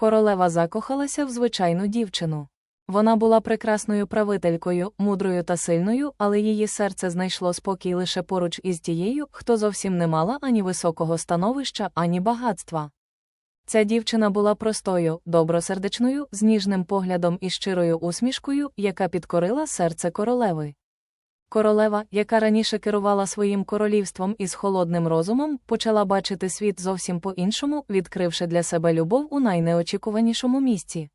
Королева закохалася в звичайну дівчину. Вона була прекрасною правителькою, мудрою та сильною, але її серце знайшло спокій лише поруч із тією, хто зовсім не мала ані високого становища, ані багатства. Ця дівчина була простою, добросердечною, з ніжним поглядом і щирою усмішкою, яка підкорила серце королеви. Королева, яка раніше керувала своїм королівством із холодним розумом, почала бачити світ зовсім по-іншому, відкривши для себе любов у найнеочікуванішому місці.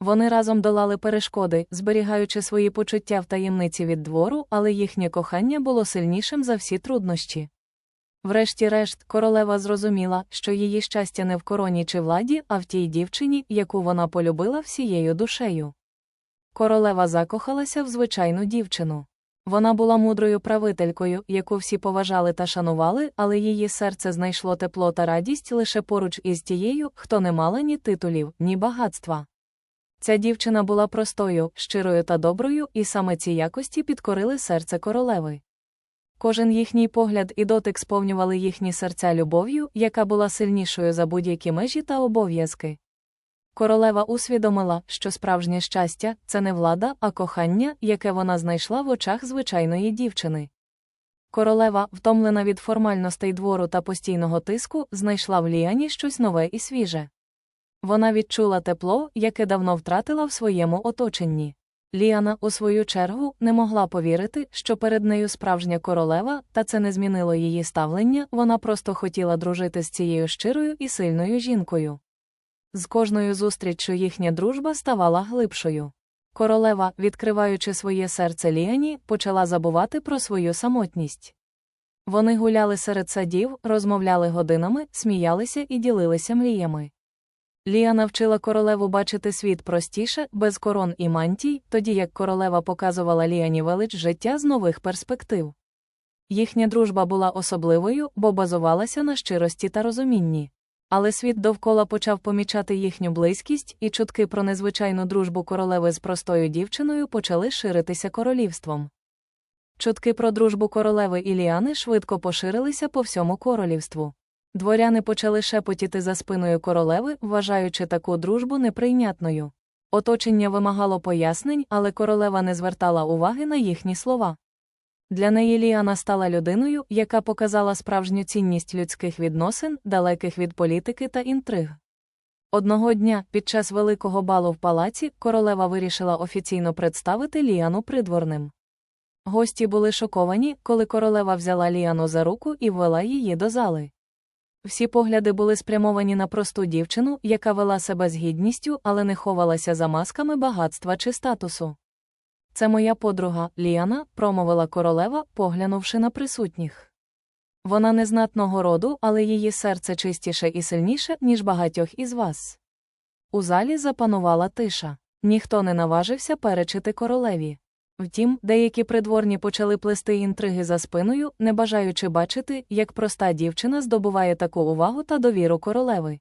Вони разом долали перешкоди, зберігаючи свої почуття в таємниці від двору, але їхнє кохання було сильнішим за всі труднощі. Врешті-решт, королева зрозуміла, що її щастя не в короні чи владі, а в тій дівчині, яку вона полюбила всією душею. Королева закохалася в звичайну дівчину. Вона була мудрою правителькою, яку всі поважали та шанували, але її серце знайшло тепло та радість лише поруч із тією, хто не мала ні титулів, ні багатства. Ця дівчина була простою, щирою та доброю, і саме ці якості підкорили серце королеви. Кожен їхній погляд і дотик сповнювали їхні серця любов'ю, яка була сильнішою за будь-які межі та обов'язки. Королева усвідомила, що справжнє щастя це не влада, а кохання, яке вона знайшла в очах звичайної дівчини. Королева, втомлена від формальностей двору та постійного тиску, знайшла в Ліані щось нове і свіже. Вона відчула тепло, яке давно втратила в своєму оточенні. Ліана, у свою чергу, не могла повірити, що перед нею справжня королева, та це не змінило її ставлення, вона просто хотіла дружити з цією щирою і сильною жінкою. З кожною зустріччю їхня дружба ставала глибшою. Королева, відкриваючи своє серце Ліані, почала забувати про свою самотність. Вони гуляли серед садів, розмовляли годинами, сміялися і ділилися мріями. Лія навчила королеву бачити світ простіше, без корон і мантій, тоді як королева показувала Ліані велич життя з нових перспектив. Їхня дружба була особливою, бо базувалася на щирості та розумінні. Але світ довкола почав помічати їхню близькість, і чутки про незвичайну дружбу королеви з простою дівчиною почали ширитися королівством. Чутки про дружбу королеви і Ліани швидко поширилися по всьому королівству. Дворяни почали шепотіти за спиною королеви, вважаючи таку дружбу неприйнятною. Оточення вимагало пояснень, але королева не звертала уваги на їхні слова. Для неї Ліана стала людиною, яка показала справжню цінність людських відносин, далеких від політики та інтриг. Одного дня, під час великого балу в палаці, королева вирішила офіційно представити Ліану придворним. Гості були шоковані, коли королева взяла Ліану за руку і ввела її до зали. Всі погляди були спрямовані на просту дівчину, яка вела себе з гідністю, але не ховалася за масками багатства чи статусу. Це моя подруга Ліана, промовила королева, поглянувши на присутніх. Вона незнатного роду, але її серце чистіше і сильніше, ніж багатьох із вас. У залі запанувала тиша. Ніхто не наважився перечити королеві. Втім, деякі придворні почали плести інтриги за спиною, не бажаючи бачити, як проста дівчина здобуває таку увагу та довіру королеви.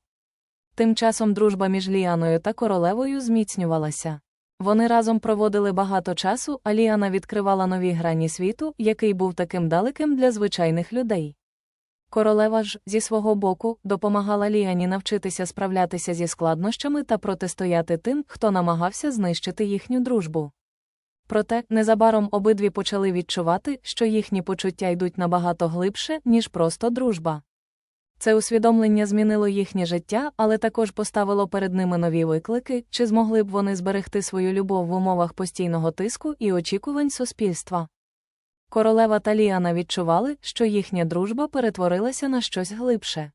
Тим часом дружба між Ліаною та королевою зміцнювалася. Вони разом проводили багато часу, а Ліана відкривала нові грані світу, який був таким далеким для звичайних людей. Королева ж, зі свого боку, допомагала Ліані навчитися справлятися зі складнощами та протистояти тим, хто намагався знищити їхню дружбу. Проте незабаром обидві почали відчувати, що їхні почуття йдуть набагато глибше, ніж просто дружба. Це усвідомлення змінило їхнє життя, але також поставило перед ними нові виклики, чи змогли б вони зберегти свою любов в умовах постійного тиску і очікувань суспільства. Королева та Ліана відчували, що їхня дружба перетворилася на щось глибше.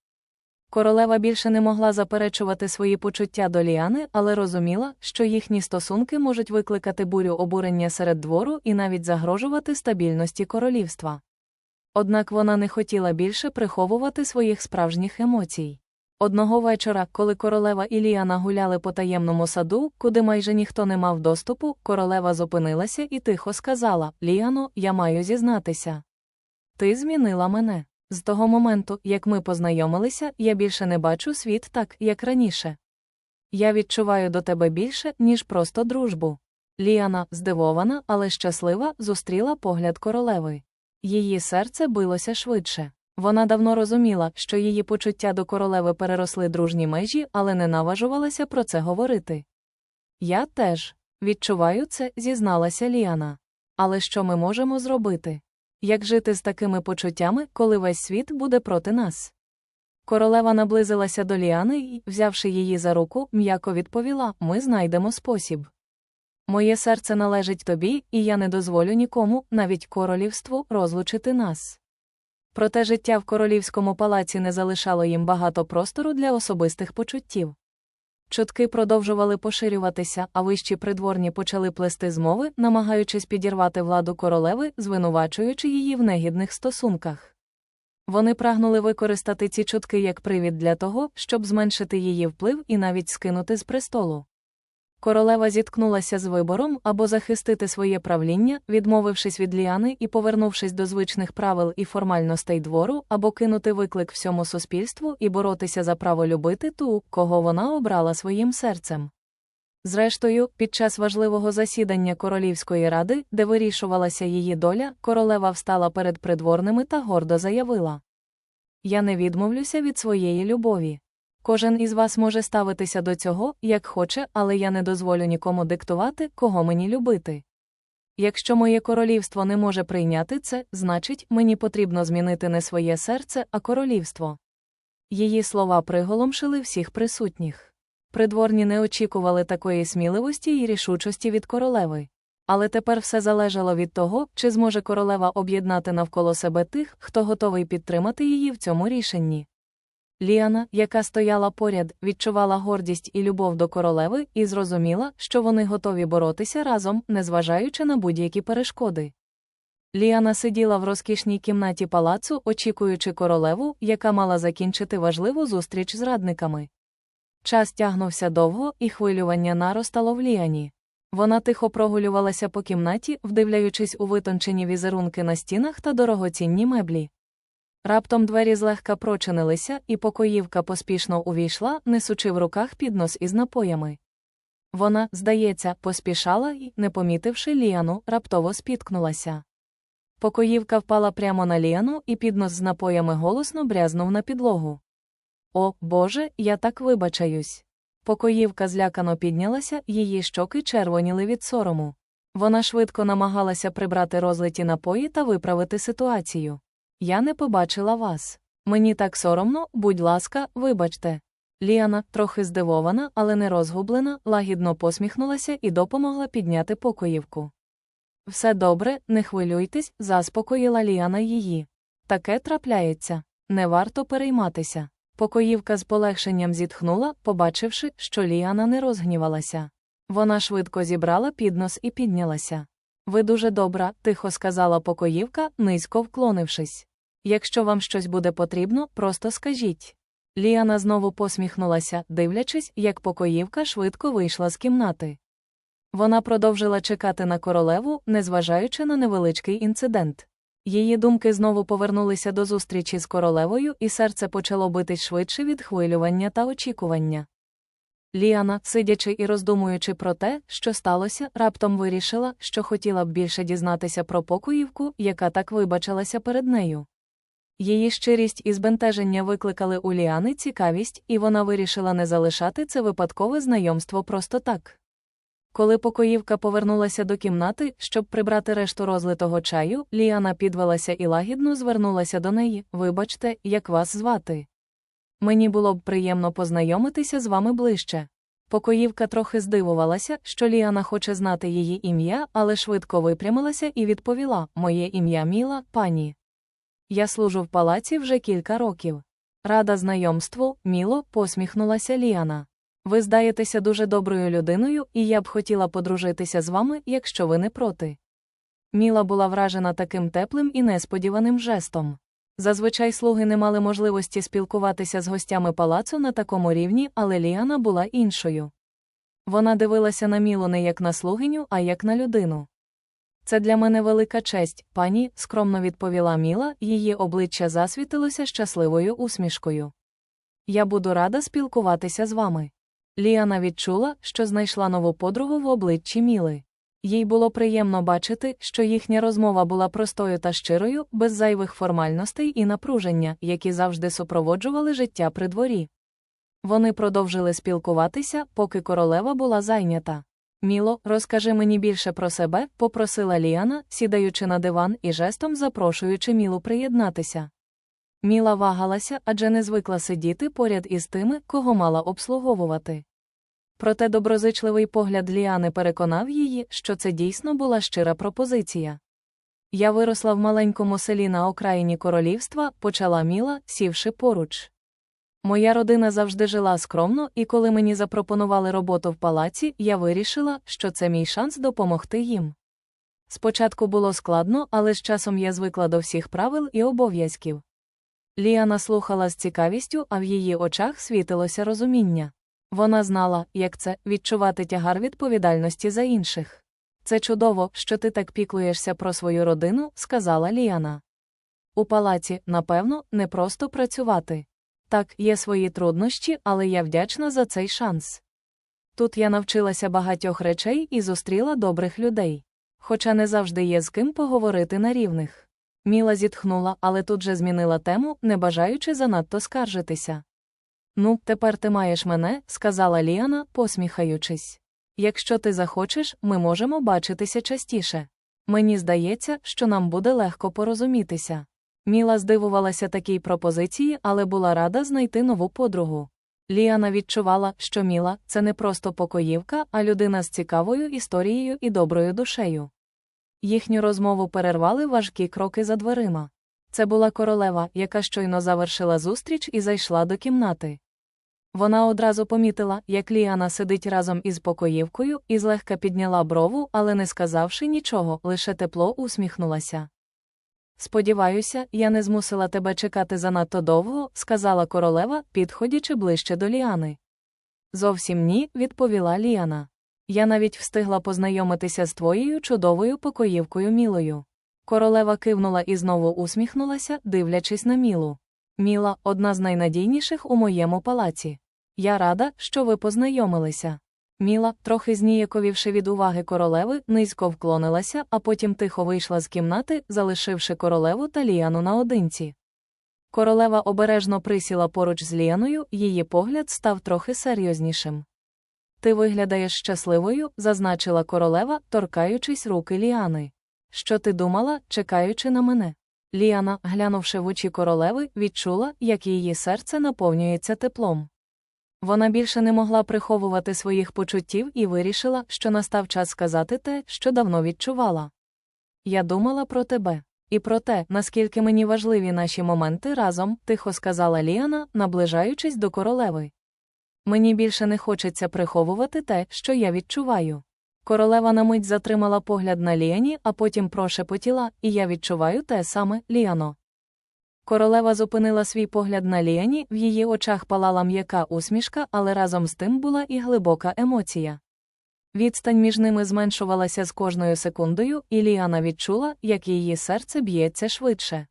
Королева більше не могла заперечувати свої почуття до Ліани, але розуміла, що їхні стосунки можуть викликати бурю обурення серед двору і навіть загрожувати стабільності королівства. Однак вона не хотіла більше приховувати своїх справжніх емоцій. Одного вечора, коли королева і Ліана гуляли по таємному саду, куди майже ніхто не мав доступу, королева зупинилася і тихо сказала: Ліано, я маю зізнатися. Ти змінила мене. З того моменту, як ми познайомилися, я більше не бачу світ так, як раніше. Я відчуваю до тебе більше, ніж просто дружбу. Ліана, здивована, але щаслива, зустріла погляд королеви. Її серце билося швидше. Вона давно розуміла, що її почуття до королеви переросли дружні межі, але не наважувалася про це говорити. Я теж відчуваю це, зізналася Ліана. Але що ми можемо зробити? Як жити з такими почуттями, коли весь світ буде проти нас? Королева наблизилася до Ліани і, взявши її за руку, м'яко відповіла: Ми знайдемо спосіб. Моє серце належить тобі, і я не дозволю нікому, навіть королівству, розлучити нас. Проте життя в королівському палаці не залишало їм багато простору для особистих почуттів. Чутки продовжували поширюватися, а вищі придворні почали плести змови, намагаючись підірвати владу королеви, звинувачуючи її в негідних стосунках. Вони прагнули використати ці чутки як привід для того, щоб зменшити її вплив і навіть скинути з престолу. Королева зіткнулася з вибором або захистити своє правління, відмовившись від Ліани і повернувшись до звичних правил і формальностей двору, або кинути виклик всьому суспільству і боротися за право любити ту, кого вона обрала своїм серцем. Зрештою, під час важливого засідання Королівської ради, де вирішувалася її доля, королева встала перед придворними та гордо заявила: Я не відмовлюся від своєї любові. Кожен із вас може ставитися до цього, як хоче, але я не дозволю нікому диктувати, кого мені любити. Якщо моє королівство не може прийняти це, значить, мені потрібно змінити не своє серце, а королівство. Її слова приголомшили всіх присутніх. Придворні не очікували такої сміливості і рішучості від королеви. Але тепер все залежало від того, чи зможе королева об'єднати навколо себе тих, хто готовий підтримати її в цьому рішенні. Ліана, яка стояла поряд, відчувала гордість і любов до королеви і зрозуміла, що вони готові боротися разом, незважаючи на будь-які перешкоди. Ліана сиділа в розкішній кімнаті палацу, очікуючи королеву, яка мала закінчити важливу зустріч з радниками. Час тягнувся довго, і хвилювання наростало в Ліані. Вона тихо прогулювалася по кімнаті, вдивляючись у витончені візерунки на стінах та дорогоцінні меблі. Раптом двері злегка прочинилися, і покоївка поспішно увійшла, несучи в руках піднос із напоями. Вона, здається, поспішала і, не помітивши Ліану, раптово спіткнулася. Покоївка впала прямо на Ліану, і піднос з напоями голосно брязнув на підлогу. О, Боже, я так вибачаюсь. Покоївка злякано піднялася, її щоки червоніли від сорому. Вона швидко намагалася прибрати розлиті напої та виправити ситуацію. Я не побачила вас. Мені так соромно, будь ласка, вибачте. Ліана, трохи здивована, але не розгублена, лагідно посміхнулася і допомогла підняти покоївку. Все добре, не хвилюйтесь, заспокоїла Ліана її. Таке трапляється. Не варто перейматися. Покоївка з полегшенням зітхнула, побачивши, що Ліана не розгнівалася. Вона швидко зібрала піднос і піднялася. Ви дуже добра, тихо сказала покоївка, низько вклонившись. Якщо вам щось буде потрібно, просто скажіть. Ліана знову посміхнулася, дивлячись, як покоївка швидко вийшла з кімнати. Вона продовжила чекати на королеву, незважаючи на невеличкий інцидент. Її думки знову повернулися до зустрічі з королевою, і серце почало битись швидше від хвилювання та очікування. Ліана, сидячи і роздумуючи про те, що сталося, раптом вирішила, що хотіла б більше дізнатися про покоївку, яка так вибачилася перед нею. Її щирість і збентеження викликали у Ліани цікавість, і вона вирішила не залишати це випадкове знайомство просто так. Коли покоївка повернулася до кімнати, щоб прибрати решту розлитого чаю, Ліана підвелася і лагідно звернулася до неї Вибачте, як вас звати. Мені було б приємно познайомитися з вами ближче. Покоївка трохи здивувалася, що Ліана хоче знати її ім'я, але швидко випрямилася і відповіла Моє ім'я Міла, пані. Я служу в палаці вже кілька років. Рада знайомству, міло, посміхнулася Ліана. Ви здаєтеся дуже доброю людиною, і я б хотіла подружитися з вами, якщо ви не проти. Міла була вражена таким теплим і несподіваним жестом. Зазвичай слуги не мали можливості спілкуватися з гостями палацу на такому рівні, але Ліана була іншою. Вона дивилася на Мілу не як на слугиню, а як на людину. Це для мене велика честь, пані, скромно відповіла Міла, її обличчя засвітилося щасливою усмішкою. Я буду рада спілкуватися з вами. Ліана відчула, що знайшла нову подругу в обличчі Міли. Їй було приємно бачити, що їхня розмова була простою та щирою, без зайвих формальностей і напруження, які завжди супроводжували життя при дворі. Вони продовжили спілкуватися, поки королева була зайнята. Міло, розкажи мені більше про себе, попросила Ліана, сідаючи на диван і жестом запрошуючи Мілу приєднатися. Міла вагалася, адже не звикла сидіти поряд із тими, кого мала обслуговувати. Проте доброзичливий погляд Ліани переконав її, що це дійсно була щира пропозиція. Я виросла в маленькому селі на окраїні королівства, почала Міла, сівши поруч. Моя родина завжди жила скромно, і коли мені запропонували роботу в палаці, я вирішила, що це мій шанс допомогти їм. Спочатку було складно, але з часом я звикла до всіх правил і обов'язків. Ліана слухала з цікавістю, а в її очах світилося розуміння. Вона знала, як це відчувати тягар відповідальності за інших. Це чудово, що ти так піклуєшся про свою родину, сказала Ліана. У палаці, напевно, не просто працювати. Так, є свої труднощі, але я вдячна за цей шанс. Тут я навчилася багатьох речей і зустріла добрих людей. Хоча не завжди є з ким поговорити на рівних. Міла зітхнула, але тут же змінила тему, не бажаючи занадто скаржитися. Ну, тепер ти маєш мене, сказала Ліана, посміхаючись. Якщо ти захочеш, ми можемо бачитися частіше. Мені здається, що нам буде легко порозумітися. Міла здивувалася такій пропозиції, але була рада знайти нову подругу. Ліана відчувала, що Міла це не просто покоївка, а людина з цікавою історією і доброю душею. Їхню розмову перервали важкі кроки за дверима. Це була королева, яка щойно завершила зустріч і зайшла до кімнати. Вона одразу помітила, як Ліана сидить разом із покоївкою, і злегка підняла брову, але не сказавши нічого, лише тепло усміхнулася. Сподіваюся, я не змусила тебе чекати занадто довго, сказала королева, підходячи ближче до Ліани. Зовсім ні, відповіла Ліана. Я навіть встигла познайомитися з твоєю чудовою покоївкою Мілою. Королева кивнула і знову усміхнулася, дивлячись на Мілу. Міла одна з найнадійніших у моєму палаці. Я рада, що ви познайомилися. Міла, трохи зніяковівши від уваги королеви, низько вклонилася, а потім тихо вийшла з кімнати, залишивши королеву та Ліану наодинці. Королева обережно присіла поруч з Ліаною, її погляд став трохи серйознішим. Ти виглядаєш щасливою, зазначила королева, торкаючись руки Ліани. Що ти думала, чекаючи на мене? Ліана, глянувши в очі королеви, відчула, як її серце наповнюється теплом. Вона більше не могла приховувати своїх почуттів і вирішила, що настав час сказати те, що давно відчувала. Я думала про тебе. І про те, наскільки мені важливі наші моменти разом, тихо сказала Ліана, наближаючись до королеви. Мені більше не хочеться приховувати те, що я відчуваю. Королева на мить затримала погляд на Ліані, а потім прошепотіла, і я відчуваю те саме, Ліано. Королева зупинила свій погляд на Ліані, в її очах палала м'яка усмішка, але разом з тим була і глибока емоція. Відстань між ними зменшувалася з кожною секундою, і Ліана відчула, як її серце б'ється швидше.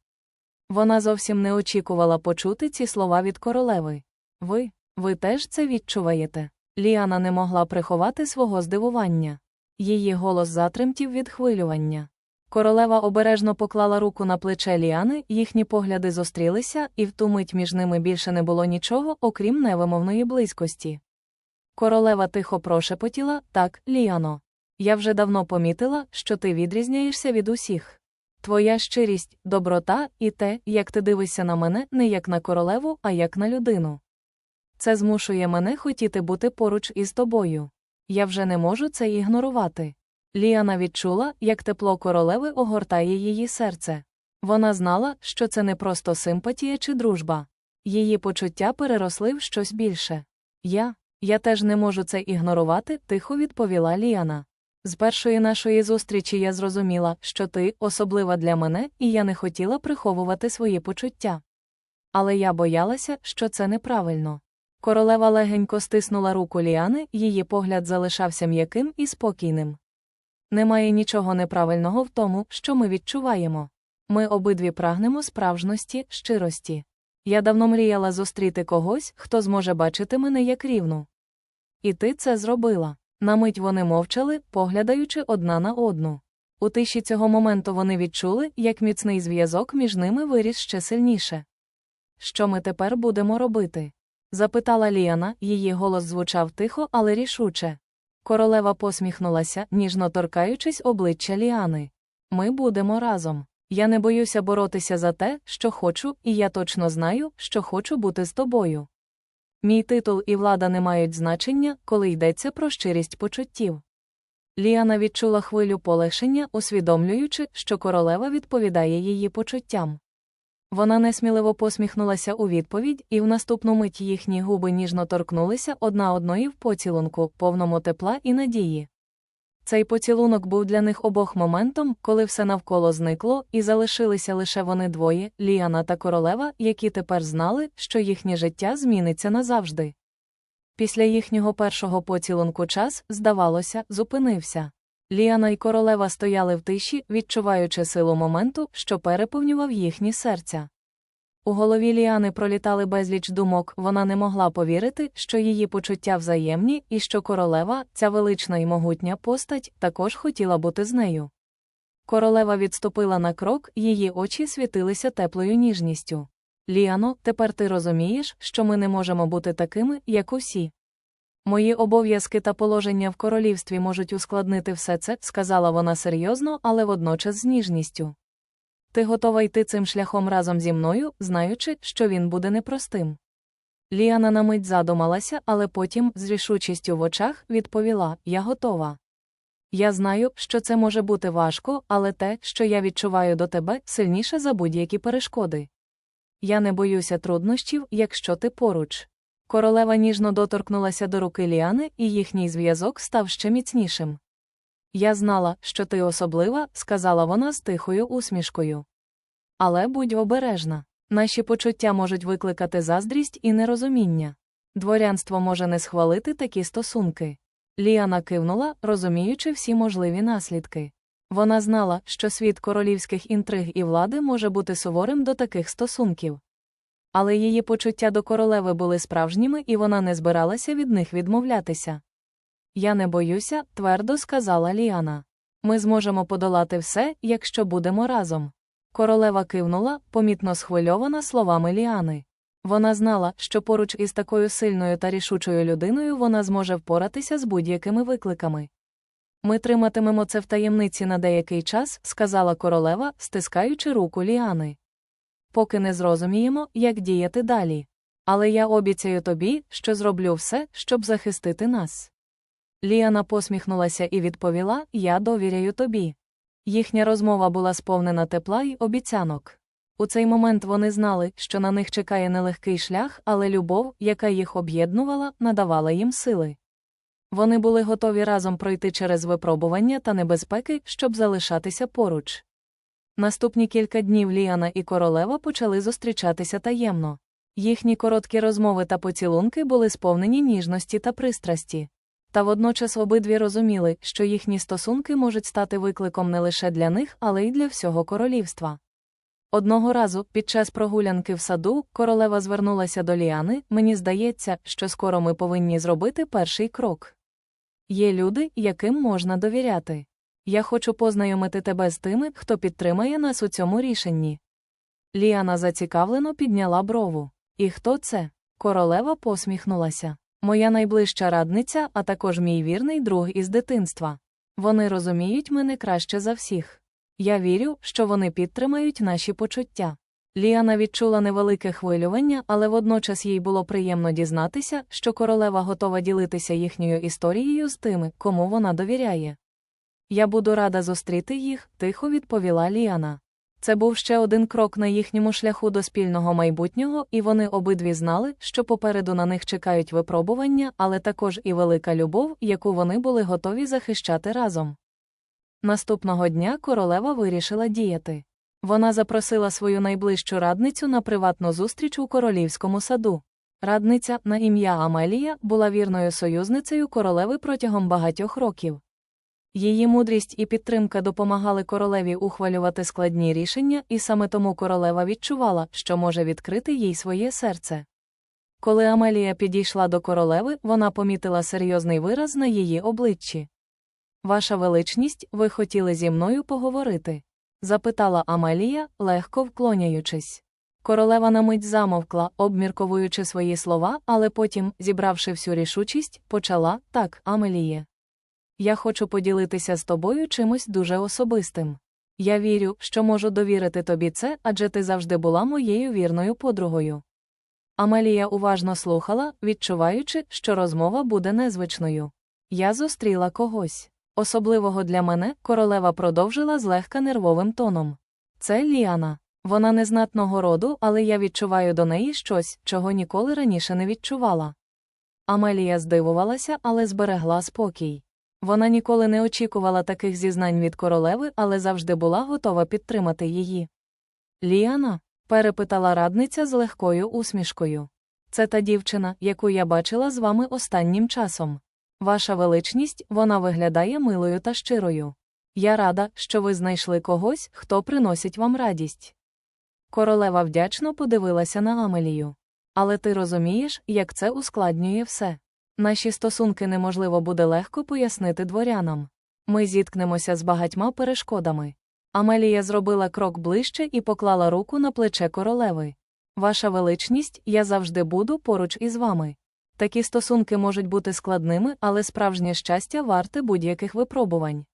Вона зовсім не очікувала почути ці слова від королеви. Ви, ви теж це відчуваєте. Ліана не могла приховати свого здивування. Її голос затремтів від хвилювання. Королева обережно поклала руку на плече Ліани, їхні погляди зустрілися, і в ту мить між ними більше не було нічого, окрім невимовної близькості. Королева тихо прошепотіла так, Ліано. Я вже давно помітила, що ти відрізняєшся від усіх. Твоя щирість, доброта і те, як ти дивишся на мене, не як на королеву, а як на людину. Це змушує мене хотіти бути поруч із тобою. Я вже не можу це ігнорувати. Ліана відчула, як тепло королеви огортає її серце. Вона знала, що це не просто симпатія чи дружба. Її почуття переросли в щось більше. Я, я теж не можу це ігнорувати, тихо відповіла Ліана. З першої нашої зустрічі я зрозуміла, що ти особлива для мене, і я не хотіла приховувати свої почуття. Але я боялася, що це неправильно. Королева легенько стиснула руку Ліани, її погляд залишався м'яким і спокійним. Немає нічого неправильного в тому, що ми відчуваємо. Ми обидві прагнемо справжності, щирості. Я давно мріяла зустріти когось, хто зможе бачити мене як рівну. І ти це зробила. На мить вони мовчали, поглядаючи одна на одну. У тиші цього моменту вони відчули, як міцний зв'язок між ними виріс ще сильніше. Що ми тепер будемо робити? запитала Ліана, її голос звучав тихо, але рішуче. Королева посміхнулася, ніжно торкаючись обличчя Ліани. Ми будемо разом. Я не боюся боротися за те, що хочу, і я точно знаю, що хочу бути з тобою. Мій титул і влада не мають значення, коли йдеться про щирість почуттів. Ліана відчула хвилю полегшення, усвідомлюючи, що королева відповідає її почуттям. Вона несміливо посміхнулася у відповідь, і в наступну мить їхні губи ніжно торкнулися одна одної в поцілунку, повному тепла і надії. Цей поцілунок був для них обох моментом, коли все навколо зникло, і залишилися лише вони двоє, Ліана та королева, які тепер знали, що їхнє життя зміниться назавжди. Після їхнього першого поцілунку час, здавалося, зупинився. Ліана й королева стояли в тиші, відчуваючи силу моменту, що переповнював їхні серця. У голові Ліани пролітали безліч думок, вона не могла повірити, що її почуття взаємні і що королева, ця велична і могутня постать, також хотіла бути з нею. Королева відступила на крок, її очі світилися теплою ніжністю. Ліано, тепер ти розумієш, що ми не можемо бути такими, як усі. Мої обов'язки та положення в королівстві можуть ускладнити все це, сказала вона серйозно, але водночас з ніжністю. Ти готова йти цим шляхом разом зі мною, знаючи, що він буде непростим. Ліана на мить задумалася, але потім, з рішучістю в очах, відповіла: Я готова. Я знаю, що це може бути важко, але те, що я відчуваю до тебе, сильніше за будь-які перешкоди. Я не боюся труднощів, якщо ти поруч. Королева ніжно доторкнулася до руки Ліани, і їхній зв'язок став ще міцнішим. Я знала, що ти особлива, сказала вона з тихою усмішкою. Але будь обережна. Наші почуття можуть викликати заздрість і нерозуміння. Дворянство може не схвалити такі стосунки. Ліана кивнула, розуміючи всі можливі наслідки. Вона знала, що світ королівських інтриг і влади може бути суворим до таких стосунків. Але її почуття до королеви були справжніми, і вона не збиралася від них відмовлятися. Я не боюся, твердо сказала Ліана. Ми зможемо подолати все, якщо будемо разом. Королева кивнула, помітно схвильована словами Ліани. Вона знала, що поруч із такою сильною та рішучою людиною вона зможе впоратися з будь-якими викликами. Ми триматимемо це в таємниці на деякий час, сказала королева, стискаючи руку Ліани. Поки не зрозуміємо, як діяти далі. Але я обіцяю тобі, що зроблю все, щоб захистити нас. Ліана посміхнулася і відповіла: Я довіряю тобі. Їхня розмова була сповнена тепла й обіцянок. У цей момент вони знали, що на них чекає нелегкий шлях, але любов, яка їх об'єднувала, надавала їм сили. Вони були готові разом пройти через випробування та небезпеки, щоб залишатися поруч. Наступні кілька днів Ліана і королева почали зустрічатися таємно. Їхні короткі розмови та поцілунки були сповнені ніжності та пристрасті. Та водночас обидві розуміли, що їхні стосунки можуть стати викликом не лише для них, але й для всього королівства. Одного разу, під час прогулянки в саду, королева звернулася до Ліани, мені здається, що скоро ми повинні зробити перший крок. Є люди, яким можна довіряти. Я хочу познайомити тебе з тими, хто підтримає нас у цьому рішенні. Ліана зацікавлено підняла брову. І хто це? Королева посміхнулася. Моя найближча радниця, а також мій вірний друг із дитинства. Вони розуміють мене краще за всіх. Я вірю, що вони підтримають наші почуття. Ліана відчула невелике хвилювання, але водночас їй було приємно дізнатися, що королева готова ділитися їхньою історією з тими, кому вона довіряє. Я буду рада зустріти їх, тихо відповіла Ліана. Це був ще один крок на їхньому шляху до спільного майбутнього, і вони обидві знали, що попереду на них чекають випробування, але також і велика любов, яку вони були готові захищати разом. Наступного дня королева вирішила діяти. Вона запросила свою найближчу радницю на приватну зустріч у королівському саду. Радниця на ім'я Амелія була вірною союзницею королеви протягом багатьох років. Її мудрість і підтримка допомагали королеві ухвалювати складні рішення, і саме тому королева відчувала, що може відкрити їй своє серце. Коли Амелія підійшла до королеви, вона помітила серйозний вираз на її обличчі. Ваша величність, ви хотіли зі мною поговорити? запитала Амелія, легко вклоняючись. Королева на мить замовкла, обмірковуючи свої слова, але потім, зібравши всю рішучість, почала так, Амеліє. Я хочу поділитися з тобою чимось дуже особистим. Я вірю, що можу довірити тобі це, адже ти завжди була моєю вірною подругою. Амелія уважно слухала, відчуваючи, що розмова буде незвичною. Я зустріла когось. Особливого для мене королева продовжила злегка нервовим тоном. Це Ліана. Вона незнатного роду, але я відчуваю до неї щось, чого ніколи раніше не відчувала. Амелія здивувалася, але зберегла спокій. Вона ніколи не очікувала таких зізнань від королеви, але завжди була готова підтримати її. Ліана? перепитала радниця з легкою усмішкою. Це та дівчина, яку я бачила з вами останнім часом. Ваша величність, вона виглядає милою та щирою. Я рада, що ви знайшли когось, хто приносить вам радість. Королева вдячно подивилася на Амелію. Але ти розумієш, як це ускладнює все. Наші стосунки неможливо буде легко пояснити дворянам. Ми зіткнемося з багатьма перешкодами. Амелія зробила крок ближче і поклала руку на плече королеви. Ваша величність, я завжди буду поруч із вами. Такі стосунки можуть бути складними, але справжнє щастя варте будь-яких випробувань.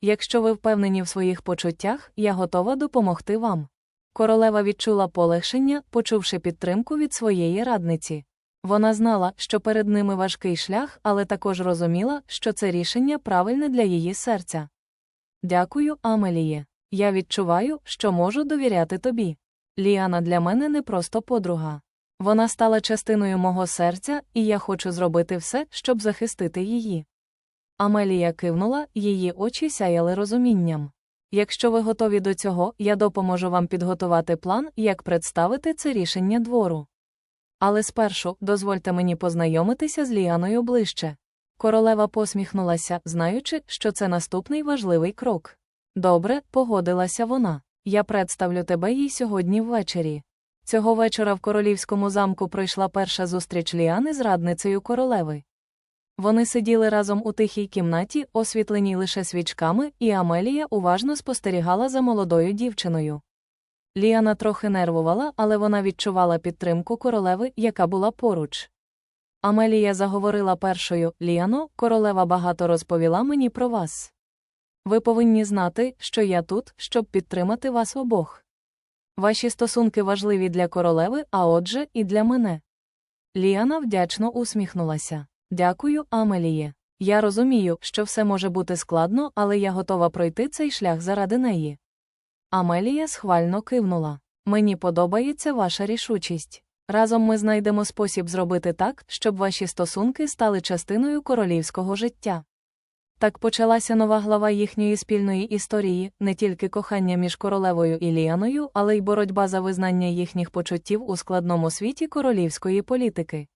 Якщо ви впевнені в своїх почуттях, я готова допомогти вам. Королева відчула полегшення, почувши підтримку від своєї радниці. Вона знала, що перед ними важкий шлях, але також розуміла, що це рішення правильне для її серця. Дякую, Амеліє. Я відчуваю, що можу довіряти тобі. Ліана для мене не просто подруга. Вона стала частиною мого серця, і я хочу зробити все, щоб захистити її. Амелія кивнула, її очі сяяли розумінням. Якщо ви готові до цього, я допоможу вам підготувати план, як представити це рішення двору. Але спершу дозвольте мені познайомитися з Ліаною ближче. Королева посміхнулася, знаючи, що це наступний важливий крок. Добре, погодилася вона. Я представлю тебе їй сьогодні ввечері. Цього вечора в королівському замку пройшла перша зустріч Ліани з радницею королеви. Вони сиділи разом у тихій кімнаті, освітленій лише свічками, і Амелія уважно спостерігала за молодою дівчиною. Ліана трохи нервувала, але вона відчувала підтримку королеви, яка була поруч. Амелія заговорила першою Ліано, королева багато розповіла мені про вас. Ви повинні знати, що я тут, щоб підтримати вас обох. Ваші стосунки важливі для королеви, а отже, і для мене. Ліана вдячно усміхнулася. Дякую, Амеліє. Я розумію, що все може бути складно, але я готова пройти цей шлях заради неї. Амелія схвально кивнула. Мені подобається ваша рішучість. Разом ми знайдемо спосіб зробити так, щоб ваші стосунки стали частиною королівського життя. Так почалася нова глава їхньої спільної історії, не тільки кохання між королевою і Ліаною, але й боротьба за визнання їхніх почуттів у складному світі королівської політики.